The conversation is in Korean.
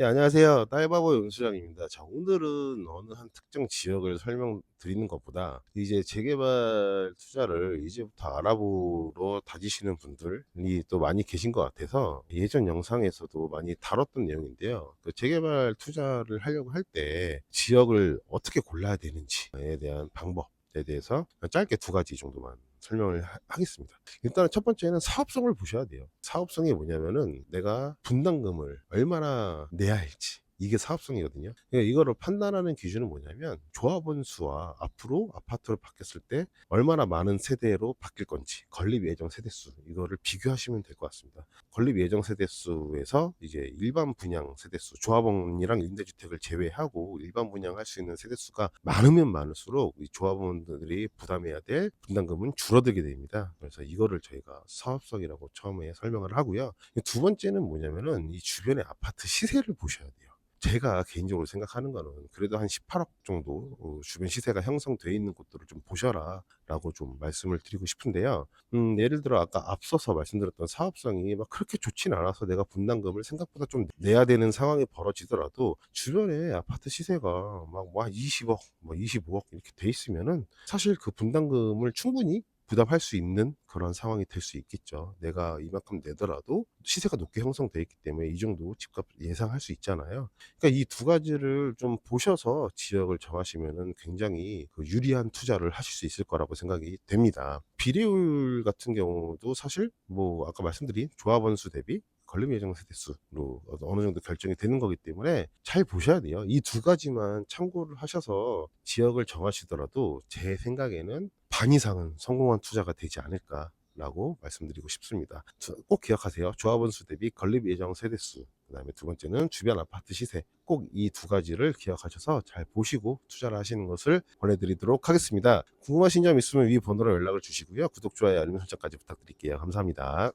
네, 안녕하세요. 딸바보 윤수장입니다. 자, 오늘은 어느 한 특정 지역을 설명드리는 것보다 이제 재개발 투자를 이제부터 알아보러 다니시는 분들이 또 많이 계신 것 같아서 예전 영상에서도 많이 다뤘던 내용인데요. 그 재개발 투자를 하려고 할 때 지역을 어떻게 골라야 되는지에 대한 방법에 대해서 짧게 두 가지 정도만 설명을 하- 하겠습니다. 일단은 첫 번째는 사업성을 보셔야 돼요. 사업성이 뭐냐면은 내가 분담금을 얼마나 내야 할지. 이게 사업성이거든요. 그러니까 이거를 판단하는 기준은 뭐냐면 조합원 수와 앞으로 아파트로 바뀌었을 때 얼마나 많은 세대로 바뀔 건지 건립 예정 세대 수 이거를 비교하시면 될 것 같습니다. 건립 예정 세대 수에서 이제 일반 분양 세대 수 조합원이랑 임대주택을 제외하고 일반 분양할 수 있는 세대 수가 많으면 많을수록 이 조합원들이 부담해야 될 분담금은 줄어들게 됩니다. 그래서 이거를 저희가 사업성이라고 처음에 설명을 하고요. 두 번째는 뭐냐면은 이 주변의 아파트 시세를 보셔야 돼요. 제가 개인적으로 생각하는 거는 그래도 한 18억 정도 어, 주변 시세가 형성되어 있는 곳들을 좀 보셔라 라고 좀 말씀을 드리고 싶은데요. 음, 예를 들어 아까 앞서서 말씀드렸던 사업성이 막 그렇게 좋진 않아서 내가 분담금을 생각보다 좀 내야 되는 상황이 벌어지더라도 주변에 아파트 시세가 막 20억, 뭐 25억 이렇게 돼 있으면은 사실 그 분담금을 충분히 부담할 수 있는 그런 상황이 될 수 있겠죠. 내가 이만큼 내더라도 시세가 높게 형성돼 있기 때문에 이 정도 집값 예상할 수 있잖아요. 그러니까 이 두 가지를 좀 보셔서 지역을 정하시면은 굉장히 그 유리한 투자를 하실 수 있을 거라고 생각이 됩니다. 비례율 같은 경우도 사실 뭐 아까 말씀드린 조합원 수 대비 건립 예정 세대수로 어느 정도 결정이 되는 거기 때문에 잘 보셔야 돼요. 이 두 가지만 참고를 하셔서 지역을 정하시더라도 제 생각에는 반 이상은 성공한 투자가 되지 않을까 라고 말씀드리고 싶습니다. 저- 꼭 기억하세요. 조합원 수 대비 건립 예정 세대수. 그 다음에 두 번째는 주변 아파트 시세. 꼭 이 두 가지를 기억하셔서 잘 보시고 투자를 하시는 것을 권해드리도록 하겠습니다. 궁금하신 점 있으면 위 번호로 연락을 주시고요. 구독, 좋아요, 알림 설정까지 부탁드릴게요. 감사합니다.